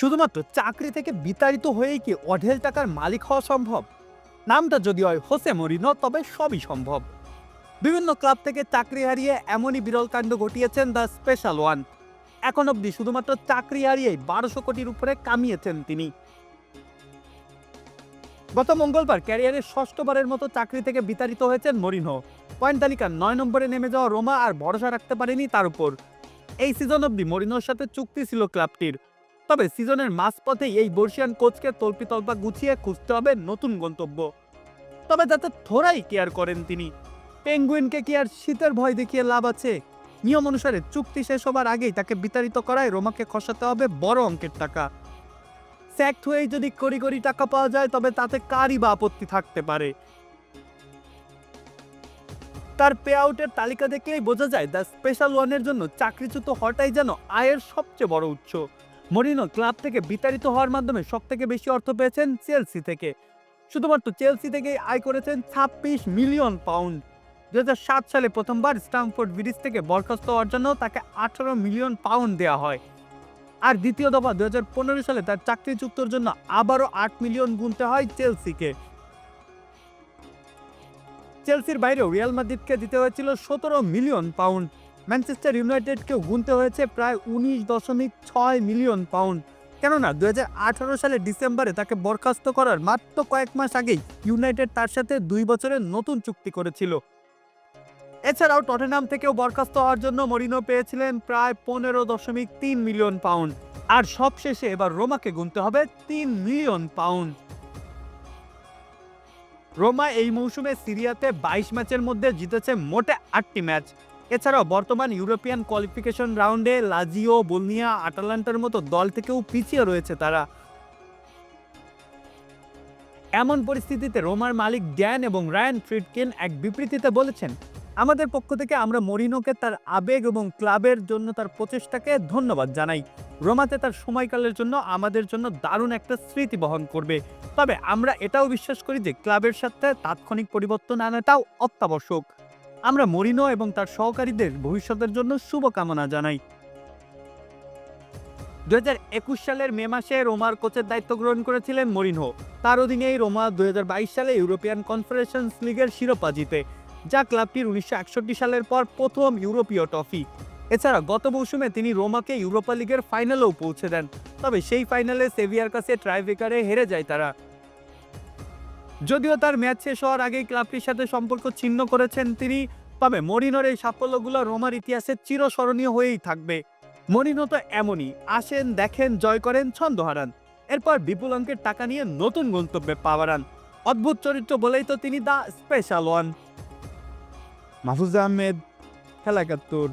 শুধুমাত্র চাকরি থেকে বিতাড়িত হয়েই কি অঢেল টাকার মালিক হওয়া সম্ভব? নামটা যদি হয় হোসে মরিনো, তবে সবই সম্ভব। বিভিন্ন ক্লাব থেকে চাকরি হারিয়ে এমনই বিরল কাণ্ড ঘটিয়েছেন দ্য স্পেশাল ওয়ান। এখন অবধি শুধুমাত্র চাকরি হারিয়েই বারোশো কোটির উপরে কামিয়েছেন তিনি। গত মঙ্গলবার ক্যারিয়ারের ষষ্ঠবারের মতো চাকরি থেকে বিতাড়িত হয়েছেন মরিনহো পয়েন্ট তালিকার নয় নম্বরে নেমে যাওয়া রোমা আর ভরসা রাখতে পারেনি তার উপর। এই সিজন অবধি মরিনোর সাথে চুক্তি ছিল ক্লাবটির। তবে সিজনের মাঝপথেই এই বর্ষিয়ান কোচকে তল্পিতল্পা গুছিয়ে খুঁজতে হবে নতুন গন্তব্য। তবে যাতে থোড়াই কেয়ার করেন তিনি। পেঙ্গুইনকে কি আর শীতের ভয় দেখিয়ে লাভ আছে? নিয়ম অনুসারে চুক্তি শেষ হবার আগেই তাকে বিতাড়িত করায় রোমাকে খসাতে হবে বড় অঙ্কের টাকা। স্যাক্ট হয়েই যদি কড়ি কড়ি টাকা পাওয়া যায়, তবে তাতে কারই বা আপত্তি থাকতে পারে। তার পে আউটের তালিকা দেখলেই বোঝা যায়, দ্য স্পেশাল ওয়ানের জন্য চাকরিচ্যুত হওয়াটাই যেন আয়ের সবচেয়ে বড় উৎস। মরিনো ক্লাব থেকে বিতাড়িত হওয়ার মাধ্যমে সব থেকে বেশি অর্থ পেয়েছেন চেলসি থেকে। শুধুমাত্র চেলসি থেকেই আয় করেছেন ছাব্বিশ মিলিয়ন পাউন্ড। দু হাজার সাত সালে প্রথমবার স্টামফোর্ড ব্রিজ থেকে বরখাস্ত হওয়ার জন্য তাকে আঠারো মিলিয়ন পাউন্ড দেওয়া হয়। আর দ্বিতীয় দফা দুই হাজার পনেরো সালে তার চাকরিচ্যুতর জন্য আবারও আট মিলিয়ন গুনতে হয় চেলসিকে। চেলসির বাইরেও রিয়াল মাদ্রিদকে দিতে হয়েছিল সতেরো মিলিয়ন পাউন্ড। ম্যানচেস্টার ইউনাইটেডকেও গুনতে হয়েছে প্রায় উনিশ দশমিক ছয় মিলিয়ন পাউন্ড। কেননা দু হাজার সালে ডিসেম্বরে তাকে বরখাস্ত করার মাত্র কয়েক মাস আগেই ইউনাইটেড তার সাথে দুই বছরের নতুন চুক্তি করেছিল। এছাড়াও টটেনাম থেকেও বরখাস্ত হওয়ার জন্য মরিনো পেয়েছিলেন প্রায় পনেরো দশমিক তিন মিলিয়ন পাউন্ড। আর সবশেষে এবার রোমাকে গুনতে হবে তিন মিলিয়ন পাউন্ড। রোমা এই মৌসুমে সিরিয়াতে বাইশ ম্যাচের মধ্যে জিতেছে মোটে আটটি ম্যাচ। এছাড়াও বর্তমান ইউরোপিয়ান কোয়ালিফিকেশন রাউন্ডে লাজিও, বোলনিয়া, আটালান্টার মতো দল থেকেও পিছিয়ে রয়েছে তারা। এমন পরিস্থিতিতে রোমার মালিক ড্যান এবং রায়ান ফ্রিডকিন এক বিবৃতিতে বলেছেন, আমাদের পক্ষ থেকে আমরা মরিনোকে তার আবেগ এবং ক্লাবের জন্য তার প্রচেষ্টাকে ধন্যবাদ জানাই। রোমাতে তার সময়কালের জন্য আমাদের জন্য দারুণ একটা স্মৃতি বহন করবে। তবে আমরা এটাও বিশ্বাস করি যে ক্লাবের সাথে তাৎক্ষণিক পরিবর্তন আনাটাও অত্যাবশ্যক। আমরা মরিনো এবং তার সহকারীদের ভবিষ্যতের জন্য শুভকামনা জানাই। দু হাজার একুশ সালের মে মাসে রোমার কোচের দায়িত্ব গ্রহণ করেছিলেন মরিনহো তার অধীনেই রোমা দুই হাজার বাইশ সালে ইউরোপিয়ান কনফারেশনস লিগের শিরোপা জিতে, যা ক্লাবটির উনিশশো সালের পর প্রথম ইউরোপীয় ট্রফি। এছাড়া গত মৌসুমে তিনি রোমাকে ইউরোপা লিগের ফাইনালেও পৌঁছে দেন, তবে সেই ফাইনালে সেভিয়ার কাছে ট্রাইবেকারে হেরে যায় তারা। যদিও তার ম্যাচ শেষ হওয়ার আগেই ক্লাবটির সাথে সম্পর্ক ছিন্ন করেছেন তিনি, তবে মরিনোর এই সাফল্যগুলো রোমার ইতিহাসে চিরস্মরণীয় হয়েই থাকবে। মরিনো তো এমনই, আসেন, দেখেন, জয় করেন, ছন্দ হারান। এরপর বিপুল অঙ্কের টাকা নিয়ে নতুন গন্তব্যে পাওয়ারান অদ্ভুত চরিত্র বলেই তো তিনি the special one. Mahfuz Ahmed, খেলা একাত্তর।